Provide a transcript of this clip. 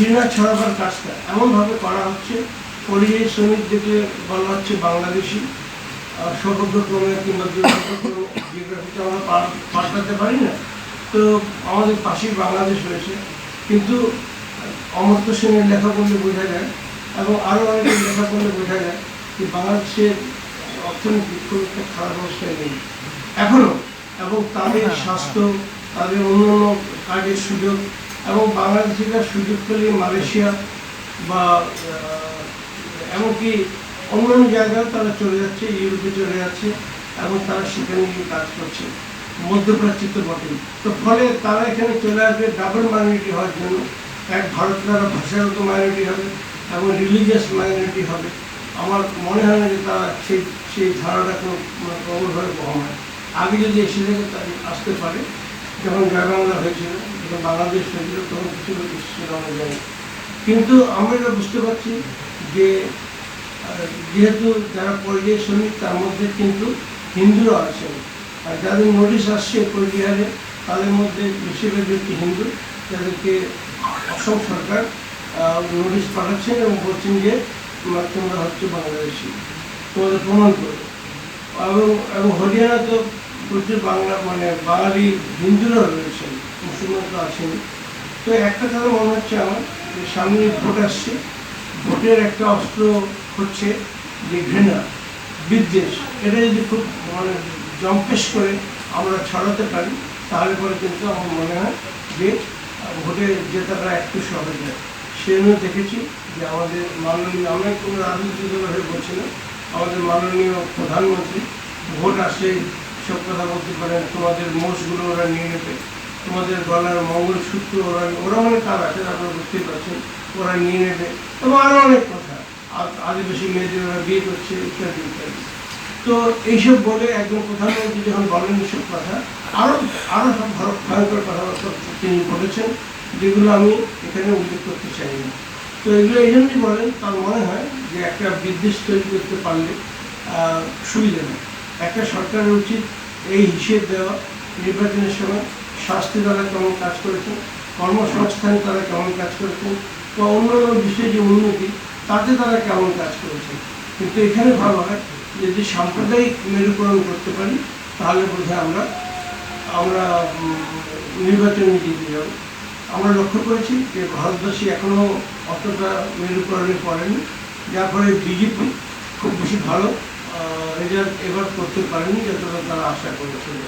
ঘৃণা ছড়াবার কাজটা? এমনভাবে করা হচ্ছে পরিযায়ী শ্রমিকদেরকে বলা হচ্ছে বাংলাদেশি সৌভাগ্যক্রমে কিংবা জিওগ্রাফিতে আমরা পাল্টাতে পারি না। তো আমাদের পাশেই বাংলাদেশ রয়েছে। কিন্তু অমর্ত্য সেনের লেখা পড়লে বোঝা যায় এবং আরও অনেকের লেখা পড়লে বোঝা যায় যে বাংলাদেশের অর্থনীতি খুব একটা খারাপ অবস্থায় নেই। এখনও এবং তাদের স্বাস্থ্য তাদের অন্যান্য কাজের সুযোগ এবং বাংলাদেশিরা সুযোগ পেলে মালয়েশিয়া বা এমনকি অন্যান্য জায়গায় তারা চলে যাচ্ছে, ইউরোপে চলে যাচ্ছে এবং তারা সেখানে গিয়ে কাজ করছে, মধ্যপ্রাচ্যে তো বটেই। তো ফলে তারা এখানে চলে আসবে ডাবল মাইনরিটি হওয়ার জন্য। এক ভারত তারা ভাষাগত মাইনরিটি হবে এবং রিলিজিয়াস মাইনরিটি হবে। আমার মনে হয় না যে তারা সেই সেই ধারণা কোনো প্রবলভাবে বহন হয়। আগে যদি এসে থেকে আসতে পারে। যখন জয় বাংলা হয়েছিল যখন বাংলাদেশ হয়েছিল তখন কিছু লোক এসেছিল আমরা জানি। কিন্তু আমরা এটা বুঝতে পারছি যে যেহেতু যারা পরিযায়ী শ্রমিক, তার মধ্যে কিন্তু হিন্দুরা আছেন। আর যাদের নোটিশ আসছে কোচবিহারে তাদের মধ্যে বেশিরভাগ ব্যক্তি হিন্দু। যাদেরকে অসম সরকার নোটিশ পাঠাচ্ছেন এবং বলছেন যে, তোমরা তোমরা হচ্ছে বাংলাদেশি। তোমাদের প্রমাণ করো। এবং এবং হরিয়ানা তো প্রচুর বাংলা মানে বাঙালি হিন্দুরা রয়েছেন মুসলমান তো আছেন তো একটা কথা মনে হচ্ছে আমার, যে সামনে ভোট আসছে, ভোটের একটা অস্ত্র হচ্ছে যে ঘৃণা, বিদ্বেষ। এটা যদি খুব মানে জম্পেশ করে আমরা ছড়াতে পারি, তাহলে পরে কিন্তু আমার মনে হয় যে ভোটে জেতাটা একটু সহজ হয়। সেজন্য দেখেছি যে আমাদের মাননীয়, আমরা কোনো রাজনীতি দল হয়ে বলছি না, আমাদের মাননীয় প্রধানমন্ত্রী ভোট আসলে কথা বলতে পারেন, তোমাদের মোষগুলো ওরা নিয়ে নেবে। তোমাদের গলার মঙ্গলসূত্র ওরা ওরা অনেক কাজ আছে, আপনারা বুঝতেই পারছেন, ওরা নিয়ে নেবে। এবং আরও অনেক কথা আদিবাসী মেয়েদের ওরা বিয়ে করছে, ইত্যাদি ইত্যাদি। তো এইসব বলে একজন প্রধানমন্ত্রী যখন বলেন এইসব কথা আরও আরও সব ভয়- ভয়ঙ্কর কথাবার্তা তিনি বলেছেন, যেগুলো আমি এখানে উল্লেখ করতে চাই না। তো এগুলো এই জন্যই বলেন, তার মনে হয় যে একটা বিদ্বেষ তৈরি করতে পারলে সুবিধা নেই। একটা সরকারের উচিত এই হিসেব দেওয়া নির্বাচনের সময় স্বাস্থ্য তারা কেমন কাজ করেছেন? কর্মসংস্থানে তারা কেমন কাজ করেছেন? বা অন্যান্য বিষয়ে যে উন্নতি, তাতে তারা কেমন কাজ করেছেন? কিন্তু এখানে ভালো হয় যদি সাম্প্রদায়িক মেরুকরণ করতে পারি, তাহলে বোধহয় আমরা আমরা নির্বাচনে জিতে যাব। আমরা লক্ষ্য করেছি যে ভারতবাসী এখনও অতটা মেরুকরণে পড়েনি। যার ফলে বিজেপি খুব বেশি ভালো রেজাল্ট এবার করতে পারেনি যতটা তারা আশা করেছিল।